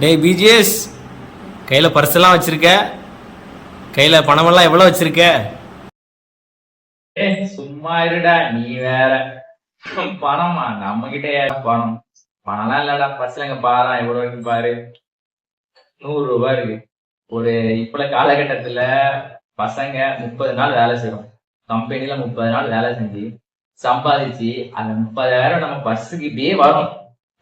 டேய் பிஜிஎஸ் கையில் பர்ஸெல்லாம் வச்சிருக்க? கையில் பணமெல்லாம் எவ்வளோ வச்சிருக்க? சும்மா இருடா நீ வேற. பணமா? நம்ம கிட்ட பணம்? பணம்லாம் இல்லடா பர்ஸ்ல எங்க பாரா எவ்வளவு இருக்கு பாரு. நூறு ரூபாய் இருக்கு. ஒரு இப்பல காலகட்டத்துல பசங்க முப்பது நாள் வேலை செய்யறோம். கம்பெனில முப்பது நாள் வேலை செஞ்சு சம்பாதிச்சு அந்த முப்பதாயிரம் நம்ம பர்ஸுக்கு இப்படியே வரும்.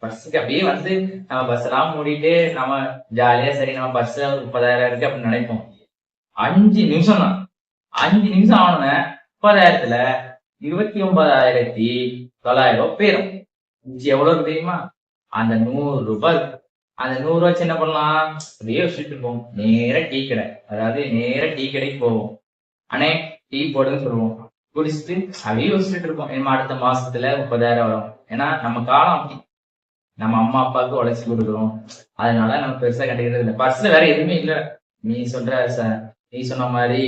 பஸ்ஸுக்கு அப்படியே வந்து நம்ம பஸ் எல்லாம் மூடிட்டு நம்ம ஜாலியா சரி நம்ம பஸ் முப்பதாயிரம் இருக்கு அப்படின்னு நினைப்போம். அஞ்சு நிமிஷம் தான். அஞ்சு நிமிஷம் ஆனோன்னு முப்பதாயிரத்துல இருபத்தி ஒன்பதாயிரத்தி தொள்ளாயிரம் ரூபாய் போயிடும். மிஞ்சி எவ்வளவு இருக்கு தெரியுமா? அந்த நூறு ரூபாய் அந்த நூறு ரூபாய் வச்சு என்ன பண்ணலாம்? அப்படியே வச்சுட்டு இருப்போம். நேரா டீ கடை. அதாவது நேரா டீ கடைக்கு போவோம். அண்ணே டீ போடுன்னு சொல்லுவோம். குடிச்சிட்டு அப்படியே வச்சுட்டு இருப்போம். ஏன்னா அடுத்த மாசத்துல முப்பதாயிரம் வரும். ஏன்னா நம்ம காலம் அப்படி. நம்ம அம்மா அப்பாவுக்கு உழைச்சி கொடுக்குறோம். அதனால நம்ம பெருசா கண்டுக்கிறது இல்லை. பர்ஸ்ல வேற எதுவுமே இல்ல. நீ சொல்ற நீ சொன்ன மாதிரி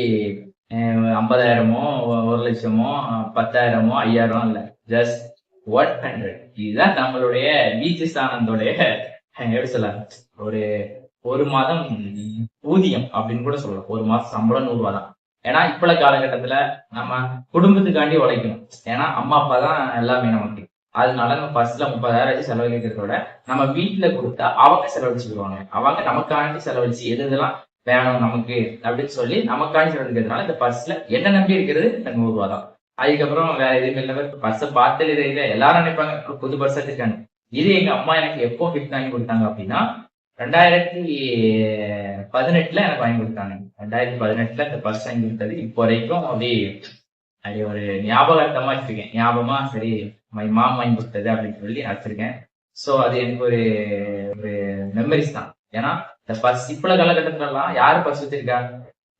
அஹ், ஐம்பதாயிரமோ ஒரு லட்சமோ பத்தாயிரமோ ஐயாயிரம் இல்ல. ஜஸ்ட் ஒன் ஹண்ட்ரட் இதுதான் நம்மளுடைய பீச்சஸ் எப்படி சொல்ல ஒரு ஒரு மாதம் ஊதியம் அப்படின்னு கூட சொல்லலாம். ஒரு மாசம் சம்பளம் நூறு ரூபா தான் ஏன்னா இப்பல காலகட்டத்துல நம்ம குடும்பத்துக்காண்டி உழைக்கணும். ஏன்னா அம்மா அப்பா தான் எல்லாமே நமக்கு. அதனால நம்ம பஸ்ல முப்பதாயிரம் வச்சு செலவழிக்கிறத விட நம்ம வீட்டுல கொடுத்தா அவங்க செலவழிச்சுக்குவாங்க அவங்க நமக்காண்டி செலவழிச்சு எது இதெல்லாம் வேணும் நமக்கு அப்படின்னு சொல்லி நமக்காண்டி செலவழிக்கிறதுனால இந்த பஸ்ல என்ன நம்பி இருக்கிறது? இந்த நூறு ரூபா தான். அதுக்கப்புறம் வேற எதுவுமே இல்லை. பஸ்ஸை பார்த்து இல்லை எல்லாரும் நினைப்பாங்க புது பஸ் எடுத்துருக்காங்க இது எங்க அம்மா எனக்கு எப்போ கிஃப்ட் வாங்கி கொடுத்தாங்க அப்படின்னா ரெண்டாயிரத்தி பதினெட்டுல எனக்கு வாங்கி கொடுத்தாங்க. ரெண்டாயிரத்தி பதினெட்டுல இந்த பஸ் வாங்கி கொடுத்தது இப்போ வரைக்கும் அப்படி அது ஒரு ஞாபகார்த்தமா வச்சிருக்கேன் ஞாபகமா சரி மை மாம் வாங்கி கொடுத்தது அப்படின்னு சொல்லி நான் வச்சிருக்கேன் அது எனக்கு ஒரு ஒரு மெமரிஸ் தான். ஏன்னா இந்த பஸ் இப்ப காலகட்டத்துலலாம் யார் பஸ் பர்ஸ் வச்சிருக்கா?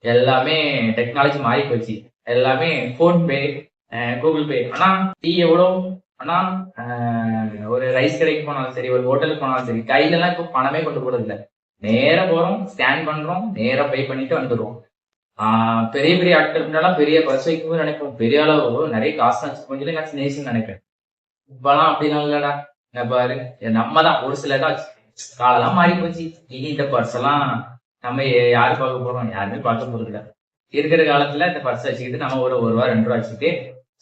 எல்லாமே டெக்னாலஜி மாறி போச்சு எல்லாமே ஃபோன்பே கூகுள் பே ஆனா டீ எவ்வளோ? ஆனா ஒரு ரைஸ் கடைக்கு போனாலும் சரி ஒரு ஹோட்டலுக்கு போனாலும் சரி கையில எல்லாம் இப்போ பணமே கொண்டு போறது இல்லை நேரம் போறோம் ஸ்கேன் பண்றோம் நேரம் பே பண்ணிட்டு வந்துடுவோம் பெரிய பெரிய ஆட்கள் பெரிய பஸ் வைக்கும்போது நினைப்போம் பெரிய அளவு நிறைய காசு வச்சு கொஞ்சம் காசு நேசம் நினைப்பேன் இப்பெல்லாம் அப்படிலாம் இல்லடா. பாரு நம்ம தான் ஒரு சில தான் காலெல்லாம் மாறி போச்சு. இனி இந்த பர்ஸ் எல்லாம் நம்ம யாரு பார்க்க போறோம் யாருமே பார்க்க போறது இல்ல. இருக்கிற காலத்துல இந்த பர்ஸ் வச்சுக்கிட்டு நம்ம ஒரு ஒரு ரூபா ரெண்டு ரூபா வச்சுக்கிட்டு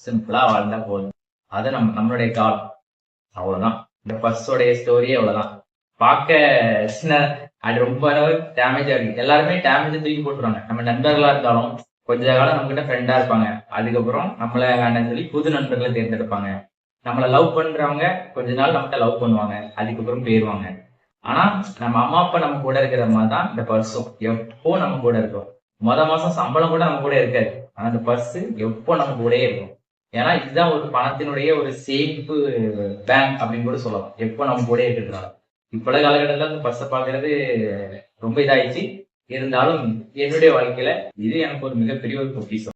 சிம்பிளா வாழ்ந்தா போதும். அது நம்ம நம்மளுடைய காலம். அவ்வளவுதான். இந்த பர்ஸோடைய ஸ்டோரியே அவ்வளவுதான். பார்க்க சின்ன அது ரொம்ப டேமேஜா இருக்கு. எல்லாருமே டேமேஜ் தூக்கி போட்டுருவாங்க. நம்ம நண்பர்களா இருந்தாலும் கொஞ்ச காலம் நம்ம கிட்ட ஃப்ரெண்டா இருப்பாங்க. அதுக்கப்புறம் நம்மள வேண்டாம்னு சொல்லி புது நண்பர்களை தேர்ந்தெடுப்பாங்க. நம்மளை லவ் பண்றவங்க கொஞ்ச நாள் நம்மகிட்ட லவ் பண்ணுவாங்க. அதுக்கப்புறம் போயிடுவாங்க ஆனா நம்ம அம்மா அப்பா நம்ம கூட இருக்கிற மாதிரி தான் இந்த பர்ஸும் எப்போ நம்ம கூட இருக்கும்? மொத மாசம் சம்பளம் கூட நம்ம கூட இருக்காது. ஆனா அந்த பர்ஸ் எப்போ நம்ம கூடயே இருக்கும்? ஏன்னா இதுதான் ஒரு பணத்தினுடைய ஒரு சேமிப்பு பேங்க் அப்படின்னு கூட சொல்லலாம். எப்போ நம்ம கூட இருக்கிறதுனால இப்போட காலகட்டத்துல இந்த பர்ஸை பாக்குறது ரொம்ப இதாயிடுச்சு. இருந்தாலும் என்னுடைய வாழ்க்கையில இது எனக்கு ஒரு மிகப்பெரிய ஒரு பொக்கிஷம்.